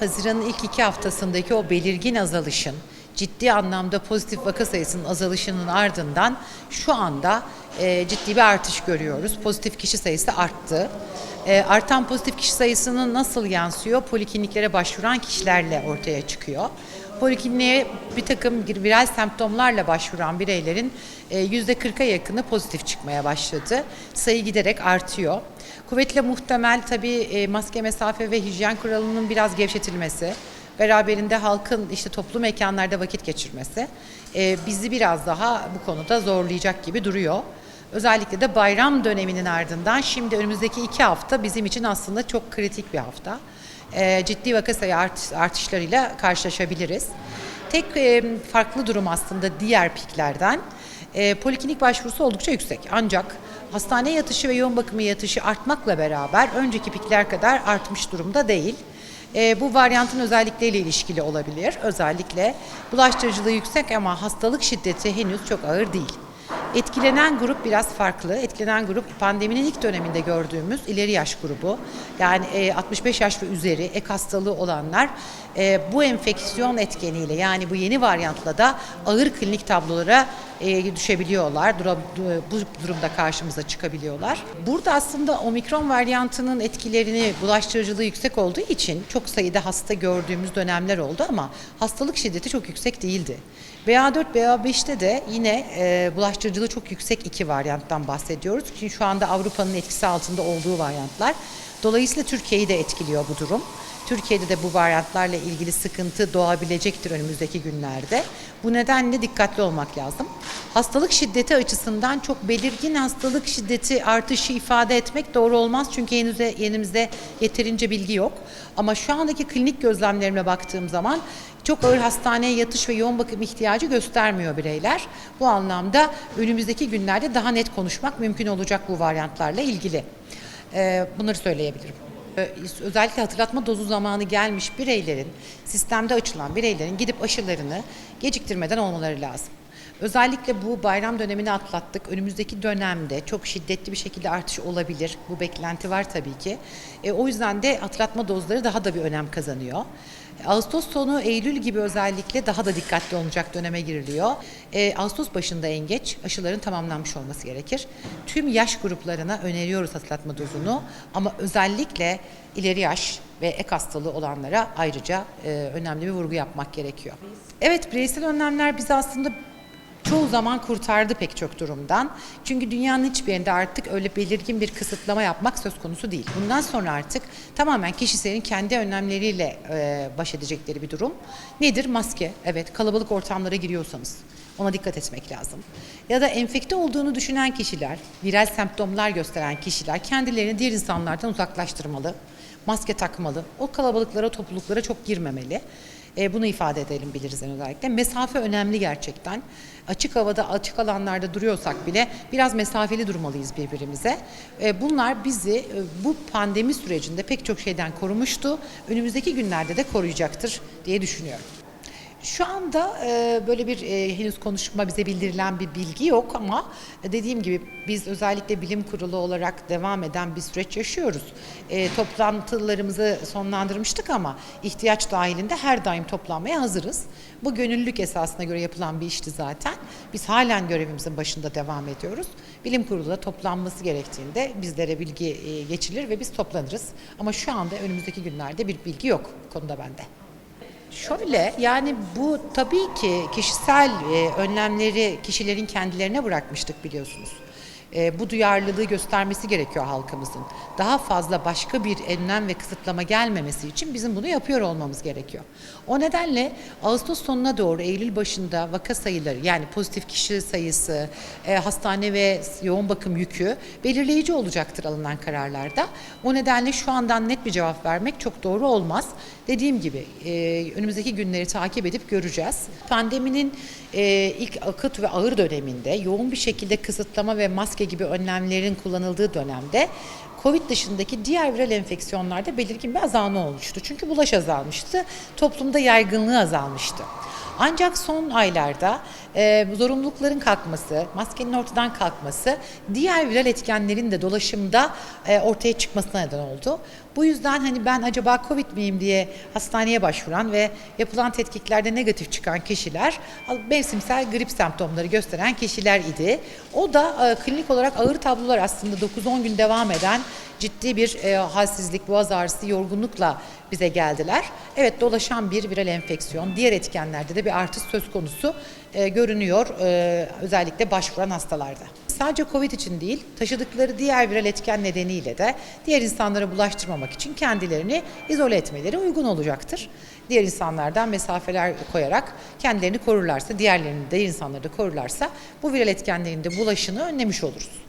Haziran'ın ilk iki haftasındaki o belirgin azalışın, ciddi anlamda pozitif vaka sayısının azalışının ardından şu anda e, ciddi bir artış görüyoruz. Pozitif kişi sayısı arttı. E, artan pozitif kişi sayısının nasıl yansıyor? Polikliniklere başvuran kişilerle ortaya çıkıyor. Polikliniğe bir takım viral semptomlarla başvuran bireylerin e, %40'a yakını pozitif çıkmaya başladı. Sayı giderek artıyor. Kuvvetle muhtemel tabii e, maske, mesafe ve hijyen kuralının biraz gevşetilmesi, beraberinde halkın işte toplu mekanlarda vakit geçirmesi e, bizi biraz daha bu konuda zorlayacak gibi duruyor. Özellikle de bayram döneminin ardından şimdi önümüzdeki iki hafta bizim için aslında çok kritik bir hafta. E, ciddi vaka sayı art, artışlarıyla karşılaşabiliriz. Tek e, farklı durum aslında diğer piklerden e, poliklinik başvurusu oldukça yüksek. Ancak hastane yatışı ve yoğun bakımı yatışı artmakla beraber önceki pikler kadar artmış durumda değil. E, bu varyantın özellikleriyle ilişkili olabilir. Özellikle bulaştırıcılığı yüksek ama hastalık şiddeti henüz çok ağır değil. Etkilenen grup biraz farklı. Etkilenen grup pandeminin ilk döneminde gördüğümüz ileri yaş grubu. Yani e, 65 yaş ve üzeri ek hastalığı olanlar e, bu enfeksiyon etkeniyle yani bu yeni varyantla da ağır klinik tablolara düşebiliyorlar. Dura, bu durumda karşımıza çıkabiliyorlar. Burada aslında omikron varyantının etkilerini bulaştırıcılığı yüksek olduğu için çok sayıda hasta gördüğümüz dönemler oldu ama hastalık şiddeti çok yüksek değildi. BA4, BA5'te de yine e, bulaştırıcılığı çok yüksek iki varyanttan bahsediyoruz. Çünkü şu anda Avrupa'nın etkisi altında olduğu varyantlar. Dolayısıyla Türkiye'yi de etkiliyor bu durum. Türkiye'de de bu varyantlarla ilgili sıkıntı doğabilecektir önümüzdeki günlerde. Bu nedenle dikkatli olmak lazım. Hastalık şiddeti açısından çok belirgin hastalık şiddeti artışı ifade etmek doğru olmaz. Çünkü henüz elimizde yeterince bilgi yok. Ama şu andaki klinik gözlemlerime baktığım zaman çok ağır hastaneye yatış ve yoğun bakım ihtiyacı göstermiyor bireyler. Bu anlamda önümüzdeki günlerde daha net konuşmak mümkün olacak bu varyantlarla ilgili. Ee, bunları söyleyebilirim. Özellikle hatırlatma dozu zamanı gelmiş bireylerin, sistemde açılan bireylerin gidip aşılarını geciktirmeden olmaları lazım. Özellikle bu bayram dönemini atlattık. Önümüzdeki dönemde çok şiddetli bir şekilde artış olabilir. Bu beklenti var tabii ki. E, o yüzden de hatırlatma dozları daha da bir önem kazanıyor. Ağustos sonu, Eylül gibi özellikle daha da dikkatli olacak döneme giriliyor. E, Ağustos başında en geç aşıların tamamlanmış olması gerekir. Tüm yaş gruplarına öneriyoruz hatırlatma dozunu ama özellikle ileri yaş ve ek hastalığı olanlara ayrıca e, önemli bir vurgu yapmak gerekiyor. Evet, bireysel önlemler bizi aslında çoğu zaman kurtardı pek çok durumdan. Çünkü dünyanın hiçbir yerinde artık öyle belirgin bir kısıtlama yapmak söz konusu değil. Bundan sonra artık tamamen kişilerin kendi önlemleriyle e, baş edecekleri bir durum. Nedir? Maske. Evet, kalabalık ortamlara giriyorsanız ona dikkat etmek lazım. Ya da enfekte olduğunu düşünen kişiler, viral semptomlar gösteren kişiler kendilerini diğer insanlardan uzaklaştırmalı. Maske takmalı. O kalabalıklara, topluluklara çok girmemeli. E, bunu ifade edelim biliriz en özellikle. Mesafe önemli gerçekten. Açık havada, açık alanlarda duruyorsak bile biraz mesafeli durmalıyız birbirimize. E, bunlar bizi e, bu pandemi sürecinde pek çok şeyden korumuştu. Önümüzdeki günlerde de koruyacaktır diye düşünüyorum. Şu anda e, böyle bir e, henüz konuşma bize bildirilen bir bilgi yok ama e, dediğim gibi biz özellikle bilim kurulu olarak devam eden bir süreç yaşıyoruz. E, toplantılarımızı sonlandırmıştık ama ihtiyaç dahilinde her daim toplanmaya hazırız. Bu gönüllülük esasına göre yapılan bir işti zaten. Biz halen görevimizin başında devam ediyoruz. Bilim kurulu da toplanması gerektiğinde bizlere bilgi e, geçilir ve biz toplanırız. Ama şu anda önümüzdeki günlerde bir bilgi yok konuda bende. Şöyle yani bu tabii ki kişisel e, önlemleri kişilerin kendilerine bırakmıştık biliyorsunuz. E, bu duyarlılığı göstermesi gerekiyor halkımızın. Daha fazla başka bir önlem ve kısıtlama gelmemesi için bizim bunu yapıyor olmamız gerekiyor. O nedenle Ağustos sonuna doğru Eylül başında vaka sayıları yani pozitif kişi sayısı, e, hastane ve yoğun bakım yükü belirleyici olacaktır alınan kararlarda. O nedenle şu andan net bir cevap vermek çok doğru olmaz. Dediğim gibi e, önümüzdeki günleri takip edip göreceğiz. Pandeminin e, ilk akut ve ağır döneminde yoğun bir şekilde kısıtlama ve maske gibi önlemlerin kullanıldığı dönemde Covid dışındaki diğer viral enfeksiyonlarda belirgin bir azalma olmuştu. Çünkü bulaş azalmıştı, toplumda yaygınlığı azalmıştı. Ancak son aylarda e, zorunlulukların kalkması, maskenin ortadan kalkması diğer viral etkenlerin de dolaşımda e, ortaya çıkmasına neden oldu. Bu yüzden hani ben acaba Covid miyim diye hastaneye başvuran ve yapılan tetkiklerde negatif çıkan kişiler mevsimsel grip semptomları gösteren kişiler idi. O da e, klinik olarak ağır tablolar aslında 9-10 gün devam eden ciddi bir e, halsizlik, boğaz ağrısı, yorgunlukla bize geldiler. Evet dolaşan bir viral enfeksiyon, diğer etkenlerde de bir artış söz konusu e, görünüyor e, özellikle başvuran hastalarda. Sadece Covid için değil, taşıdıkları diğer viral etken nedeniyle de diğer insanlara bulaştırmamak için kendilerini izole etmeleri uygun olacaktır. Diğer insanlardan mesafeler koyarak kendilerini korurlarsa, diğerlerini de insanları da korurlarsa bu viral etkenlerin de bulaşını önlemiş oluruz.